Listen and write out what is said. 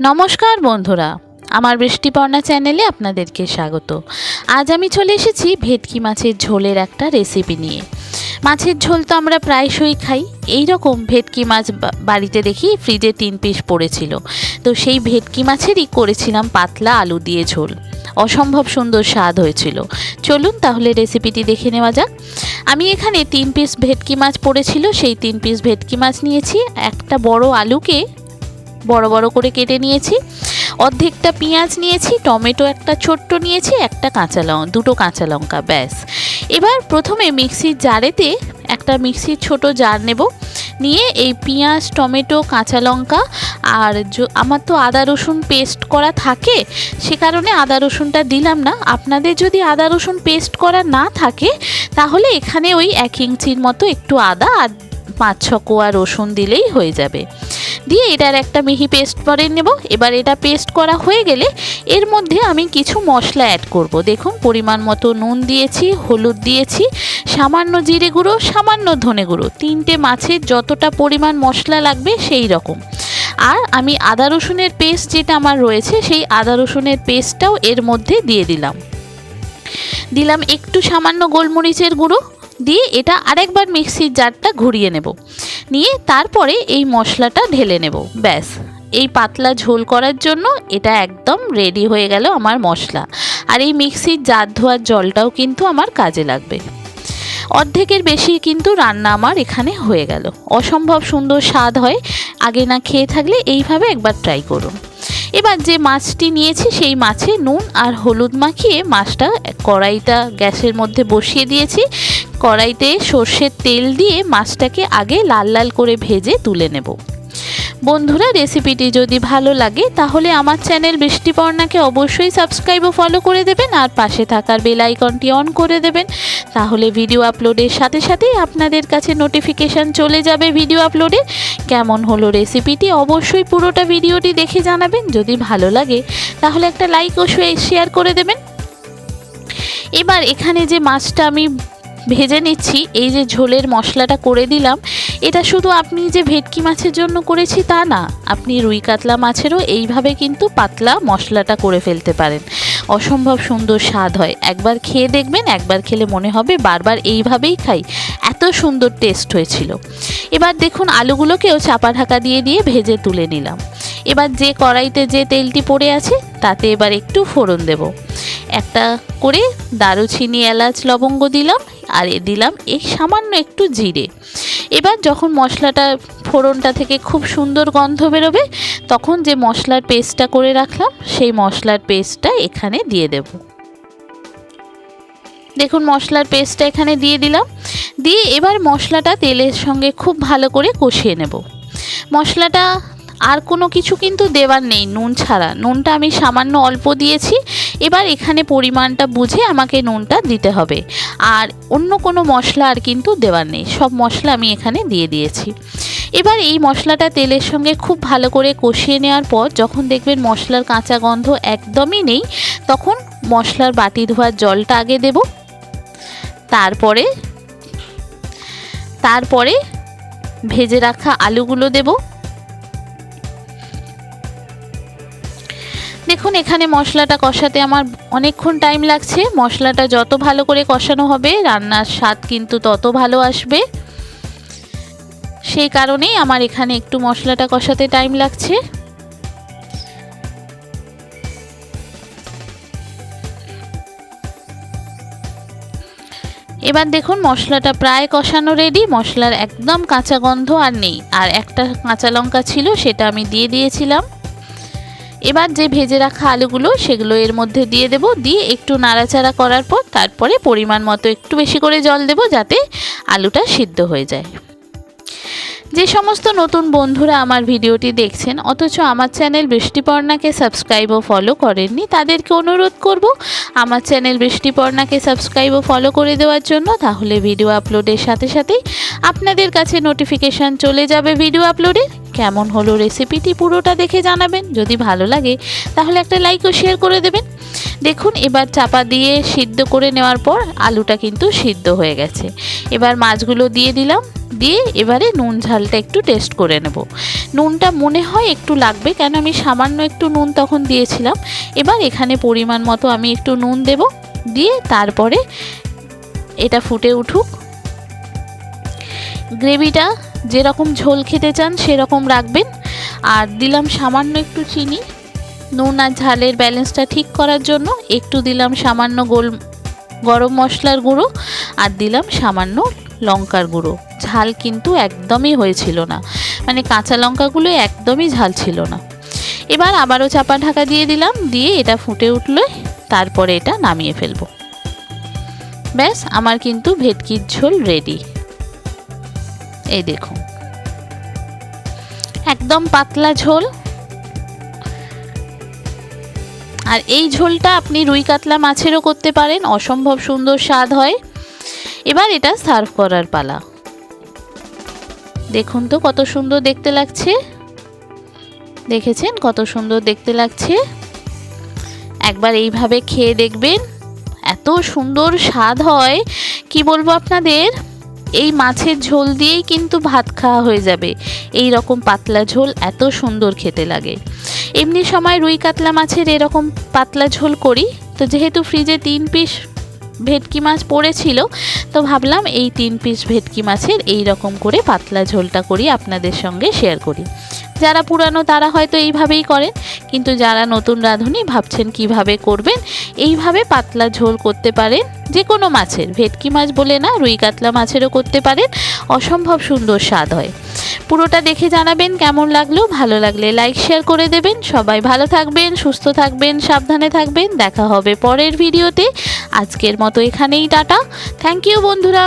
নমস্কার বন্ধুরা, আমার বৃষ্টিপর্ণা চ্যানেলে আপনাদেরকে স্বাগত। আজ আমি চলে এসেছি ভেটকি মাছের ঝোলের একটা রেসিপি নিয়ে। মাছের ঝোল তো আমরা প্রায়শই খাই। এই রকম ভেটকি মাছ বাড়িতে দেখি ফ্রিজে তিন পিস পড়েছিল। তো সেই ভেটকি মাছেরই করেছিলাম পাতলা আলু দিয়ে ঝোল। অসম্ভব সুন্দর স্বাদ হয়েছিল। চলুন তাহলে রেসিপিটি দেখে নেওয়া যাক। আমি এখানে তিন পিস ভেটকি মাছ পড়েছিল, সেই তিন পিস ভেটকি মাছ নিয়েছি। একটা বড় আলুকে বড় বড় করে কেটে নিয়েছি। অর্ধেকটা পেঁয়াজ নিয়েছি, টমেটো একটা ছোট্ট নিয়েছি, একটা কাঁচা লঙ্কা দুটো কাঁচা লঙ্কা, ব্যাস। এবার প্রথমে মিক্সির জারেতে একটা মিক্সির ছোট জার নেব। নিয়ে এই পেঁয়াজ, টমেটো, কাঁচা লঙ্কা আর আমার তো আদা, রসুন পেস্ট করা থাকে, সে কারণে আদা, রসুনটা দিলাম না। আপনাদের যদি আদা, রসুন পেস্ট করা না থাকে, তাহলে এখানে ওই এক ইঞ্চির মতো একটু আদা আর পাঁচ ছ কোয়া রসুন দিলেই হয়ে যাবে। দিয়ে এটার একটা মিহি পেস্ট করে নেব। এবার এটা পেস্ট করা হয়ে গেলে এর মধ্যে আমি কিছু মশলা অ্যাড করব। দেখুন, পরিমাণ মতো নুন দিয়েছি, হলুদ দিয়েছি, সামান্য জিরে গুঁড়ো, সামান্য ধনে গুঁড়ো। তিনটে মাছের যতটা পরিমাণ মশলা লাগবে সেই রকম। আর আমি আদা রসুনের পেস্ট যেটা আমার রয়েছে, সেই আদা রসুনের পেস্টটাও এর মধ্যে দিয়ে দিলাম। দিলাম একটু সামান্য গোলমরিচের গুঁড়ো। দিয়ে এটা আরেকবার মিক্সির জারটা ঘুরিয়ে নেব। নিয়ে তারপরে এই মশলাটা ঢেলে নেব। ব্যাস, এই পাতলা ঝোল করার জন্য এটা একদম রেডি হয়ে গেল আমার মশলা। আর এই মিক্সির জার ধোয়ার জলটাও কিন্তু আমার কাজে লাগবে। অর্ধেকের বেশি কিন্তু রান্না আমার এখানে হয়ে গেল। অসম্ভব সুন্দর স্বাদ হয়। আগে না খেয়ে থাকলে এইভাবে একবার ট্রাই করুন। এবার যে মাছটি নিয়েছি সেই মাছে নুন আর হলুদ মাখিয়ে মাছটা কড়াইটা গ্যাসের মধ্যে বসিয়ে দিয়েছি। কড়াইতে সর্ষের তেল দিয়ে মাছটাকে আগে লাল লাল করে ভেজে তুলে নেব। বন্ধুরা, রেসিপিটি যদি ভালো লাগে, তাহলে আমার চ্যানেল বৃষ্টিপর্ণাকে অবশ্যই সাবস্ক্রাইব ও ফলো করে দেবেন আর পাশে থাকার বেল আইকনটি অন করে দেবেন। তাহলে ভিডিও আপলোডের সাথে সাথেই আপনাদের কাছে নোটিফিকেশান চলে যাবে ভিডিও আপলোডে। কেমন হলো রেসিপিটি অবশ্যই পুরোটা ভিডিওটি দেখে জানাবেন। যদি ভালো লাগে, তাহলে একটা লাইক ও শেয়ার করে দেবেন। এবার এখানে যে মাছটা আমি ভেজে নিচ্ছি। এই যে ঝোলের মশলাটা করে দিলাম, এটা শুধু আপনি যে ভেটকি মাছের জন্য করেছি তা না, আপনি রুই কাতলা মাছেরও এইভাবে কিন্তু পাতলা মশলাটা করে ফেলতে পারেন। অসম্ভব সুন্দর স্বাদ হয়। একবার খেয়ে দেখবেন, একবার খেলে মনে হবে বারবার এইভাবেই খাই। এত সুন্দর টেস্ট হয়েছিল। এবার দেখুন আলুগুলোকেও চাপা ঢাকা দিয়ে দিয়ে ভেজে তুলে নিলাম। এবার যে কড়াইতে যে তেলটি পড়ে আছে, তাতে এবার একটু ফোড়ন দেব। একটা করে দারুচিনি, এলাচ, লবঙ্গ দিলাম। আর এ দিলাম এই সামান্য একটু জিরে। এবার যখন মশলাটা ফোড়নটা থেকে খুব সুন্দর গন্ধ বেরোবে, তখন যে মশলার পেস্টটা করে রাখলাম, সেই মশলার পেস্টটা এখানে দিয়ে দেব। দেখুন, মশলার পেস্টটা এখানে দিয়ে দিলাম। দিয়ে এবার মশলাটা তেলের সঙ্গে খুব ভালো করে কষিয়ে নেব। মশলাটা আর কোনো কিছু কিন্তু দেওয়ার নেই, নুন ছাড়া। নুনটা আমি সামান্য অল্প দিয়েছি, এবার এখানে পরিমাণটা বুঝে আমাকে নুনটা দিতে হবে। আর অন্য কোনো মশলা আর কিন্তু দেওয়ার নেই, সব মশলা আমি এখানে দিয়ে দিয়েছি। এবার এই মশলাটা তেলের সঙ্গে খুব ভালো করে কষিয়ে নেওয়ার পর, যখন দেখবেন মশলার কাঁচা গন্ধ একদমই নেই, তখন মশলার বাটি ধোয়ার জলটা আগে দেব। তারপরে তারপরে ভেজে রাখা আলুগুলো দেবো। এখানে মশলাটা কষাতে আমার অনেকক্ষণ টাইম লাগছে। মশলাটা যত ভালো করে কষানো হবে, রান্নার স্বাদ কিন্তু তত ভালো আসবে। সেই কারণেই আমার এখানে একটু মশলাটা কষাতে টাইম লাগছে। এবার দেখুন মশলাটা প্রায় কষানো রেডি মশলার একদম কাঁচা গন্ধ আর নেই। আর একটা কাঁচা লঙ্কা ছিল, সেটা আমি দিয়ে দিয়েছিলাম। এবার যে ভেজে রাখা আলুগুলো সেগুলো এর মধ্যে দিয়ে দেব। দিয়ে একটু নাড়াচাড়া করার পর তারপরে পরিমাণ মতো একটু বেশি করে জল দেব যাতে আলুটা সিদ্ধ হয়ে যায়। যে সমস্ত নতুন বন্ধুরা আমার ভিডিওটি দেখছেন, অথচ আমার চ্যানেল বৃষ্টিপর্ণাকে সাবস্ক্রাইব ও ফলো করেননি, তাদেরকে অনুরোধ করব আমার চ্যানেল বৃষ্টিপর্ণাকে সাবস্ক্রাইব ও ফলো করে দেওয়ার জন্য। তাহলে ভিডিও আপলোডের সাথে সাথেই আপনাদের কাছে নোটিফিকেশান চলে যাবে ভিডিও আপলোডের কেমন হলো রেসিপিটি পুরোটা দেখে জানাবেন। যদি ভালো লাগে, তাহলে একটা লাইক ও শেয়ার করে দেবেন। দেখুন, এবার চাপা দিয়ে সিদ্ধ করে নেওয়ার পর আলুটা কিন্তু সিদ্ধ হয়ে গেছে। এবার মাছগুলো দিয়ে দিলাম, দিয়ে এবারে নুন ঝালটা একটু টেস্ট করে নেব। নুনটা মনে হয় একটু লাগবে, কেন আমি সামান্য একটু নুন তখন দিয়েছিলাম। এবার এখানে পরিমাণ মতো আমি একটু নুন দেব, দিয়ে তারপরে এটা ফুটে উঠুক। গ্রেভিটা যেরকম ঝোল খেতে চান, সেরকম রাখবেন। আর দিলাম সামান্য একটু চিনি। নুন আর ঝালের ব্যালেন্সটা ঠিক করার জন্য একটু দিলাম সামান্য গোল, গরম মশলার গুঁড়ো আর দিলাম সামান্য লঙ্কার গুঁড়ো। ঝাল কিন্তু একদমই হয়েছিল না। মানে কাঁচা লঙ্কাগুলো একদমই ঝাল ছিল না। এবার আবারও চাপা ঢাকা দিয়ে দিলাম, দিয়ে এটা ফুটে উঠলে তারপরে এটা নামিয়ে ফেলব। ব্যাস, আমার কিন্তু ভেটকির ঝোল রেডি এই দেখুন একদম পাতলা ঝোল। আর এই ঝোলটা আপনি রুই কাতলা মাছেরও করতে পারেন, অসম্ভব সুন্দর স্বাদ হয়। এবার এটা সার্ভ করার পালা। দেখুন তো কত সুন্দর দেখতে লাগছে। দেখেছেন কত সুন্দর দেখতে লাগছে। একবার এইভাবে খেয়ে দেখবেন, এত সুন্দর স্বাদ হয়। কি বলব আপনাদের? এই মাছের ঝোল দিয়েই কিন্তু ভাত খাওয়া হয়ে যাবে। এই রকম পাতলা ঝোল এত সুন্দর খেতে লাগে। এমনি সময় রুই কাতলা মাছের এরকম পাতলা ঝোল করি। তো যেহেতু ফ্রিজে তিন পিস ভেটকি মাছ পড়েছিল, তো ভাবলাম এই তিন পিস ভেটকি মাছের এই রকম করে পাতলা ঝোলটা করি আপনাদের সঙ্গে শেয়ার করি। যারা পুরানো তারা হয়তো এইভাবেই করেন, কিন্তু যারা নতুন রাঁধুনি ভাবছেন কীভাবে করবেন, এইভাবে পাতলা ঝোল করতে পারেন যে কোনো মাছের। ভেটকি মাছ বলে না, রুই কাতলা মাছেরও করতে পারেন, অসম্ভব সুন্দর স্বাদ হয়। পুরোটা দেখে জানাবেন কেমন লাগল, ভালো লাগলে লাইক শেয়ার করে দেবেন। সবাই ভালো থাকবেন, সুস্থ থাকবেন, সাবধানে থাকবেন। দেখা হবে পরের ভিডিওতে আজকের মতো এখানেই টাটা। থ্যাংক ইউ বন্ধুরা।